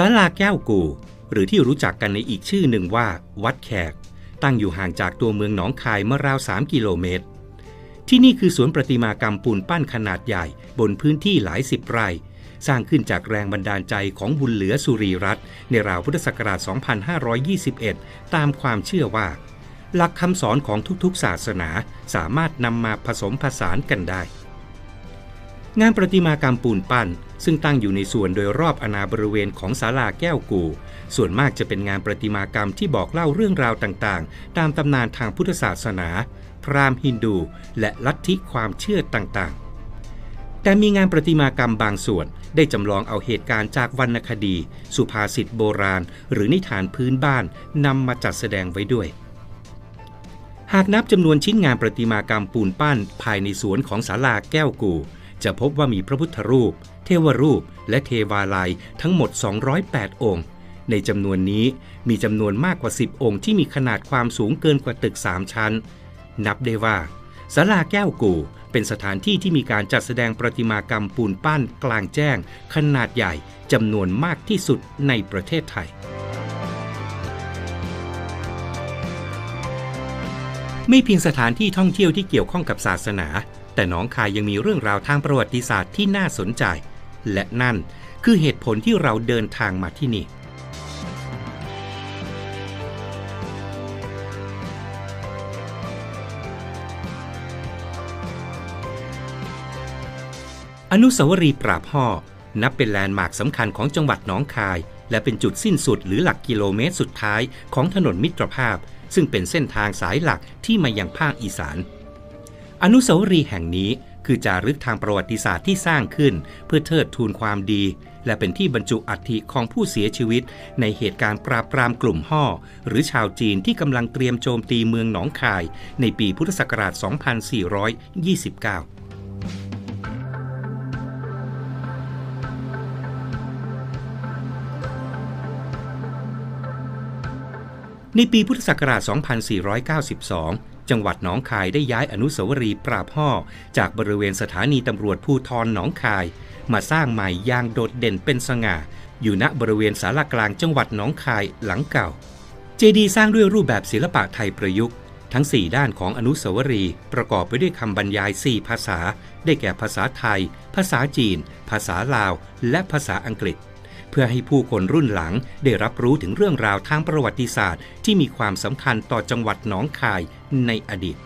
ศาลาแก้วกู หรือที่รู้จักกันในอีกชื่อหนึ่งว่า วัดแขก ตั้งอยู่ห่างจากตัวเมืองหนองคายเมื่อราว 3 กิโลเมตร ที่นี่คือสวนประติมากรรมปูนปั้นขนาดใหญ่บนพื้นที่หลายสิบไร่สร้างขึ้นจากแรงบันดาลใจของบุญเหลือสุรีรัตน์ในราวพุทธศักราช 2521 ตามความเชื่อว่า หลักคำสอนของทุกๆ ศาสนาสามารถนำมาผสมผสานกันได้ งานประติมากรรมปูนปั้น ซึ่งตั้งอยู่ในส่วนโดยรอบอนาบริเวณของศาลาแก้วกู ส่วนมากจะเป็นงานประติมากรรมที่บอกเล่าเรื่องราวต่างๆ ตามตำนานทางพุทธศาสนา พราหมณ์ฮินดู และลัทธิความเชื่อต่างๆ แต่มีงานประติมากรรมบางส่วนได้จำลองเอาเหตุการณ์จากวรรณคดี สุภาษิตโบราณ หรือนิทานพื้นบ้านนำมาจัดแสดงไว้ด้วยหากนับจำนวนชิ้นงานประติมากรรมปูนปั้นภายในสวนของศาลาแก้วกู จะพบว่ามีพระพุทธรูป เทวรูป และเทวาลัยทั้งหมด 208 องค์ ในจำนวนนี้มีจำนวนมากกว่า 10 องค์ที่มีขนาดความสูงเกินกว่าตึก 3 ชั้น นับได้ว่าศาลาแก้วกูเป็นสถานที่ที่มีการจัดแสดงประติมากรรมปูนปั้นกลางแจ้ง ขนาดใหญ่จำนวนมากที่สุดในประเทศไทย ไม่เพียงสถานที่ท่องเที่ยวที่เกี่ยวข้องกับศาสนา แต่หนองคายยังมีเรื่องราวทางประวัติศาสตร์ที่น่าสนใจ และนั่นคือเหตุผลที่เราเดินทางมาที่นี่ อนุสาวรีย์ปราบห่อนับเป็นแลนด์มาร์คสำคัญของจังหวัดหนองคาย และเป็นจุดสิ้นสุดหรือหลักกิโลเมตรสุดท้ายของถนนมิตรภาพ ซึ่งเป็นเส้นทางสายหลักที่มายังภาคอีสาน อนุสาวรีย์แห่งนี้คือจารึกทางประวัติศาสตร์ที่สร้างขึ้น เพื่อเทิดทูนความดี และเป็นที่บรรจุอัฐิของผู้เสียชีวิต ในเหตุการณ์ปราบปรามกลุ่มห่อหรือชาวจีนที่กำลังเตรียมโจมตีเมืองหนองคาย ในปีพุทธศักราช 2429 ในปีพุทธศักราช 2492 จังหวัดหนองคายได้ย้ายอนุสาวรีย์ปราบห่อจากบริเวณสถานีตำรวจภูทรหนองคาย มาสร้างใหม่อย่างโดดเด่นเป็นสง่า อยู่ณบริเวณศาลากลางจังหวัดหนองคายหลังเก่า เจดีสร้างด้วยรูปแบบศิลปะไทยประยุกต์ ทั้ง 4 ด้านของอนุสาวรีย์ประกอบไปด้วยคำบรรยาย 4 ภาษา ได้แก่ภาษาไทย ภาษาจีน ภาษาลาว และภาษาอังกฤษ เพื่อให้ผู้คนรุ่นหลังได้รับรู้ถึงเรื่องราวทางประวัติศาสตร์ ที่มีความสำคัญต่อจังหวัดหนองคายในอดีต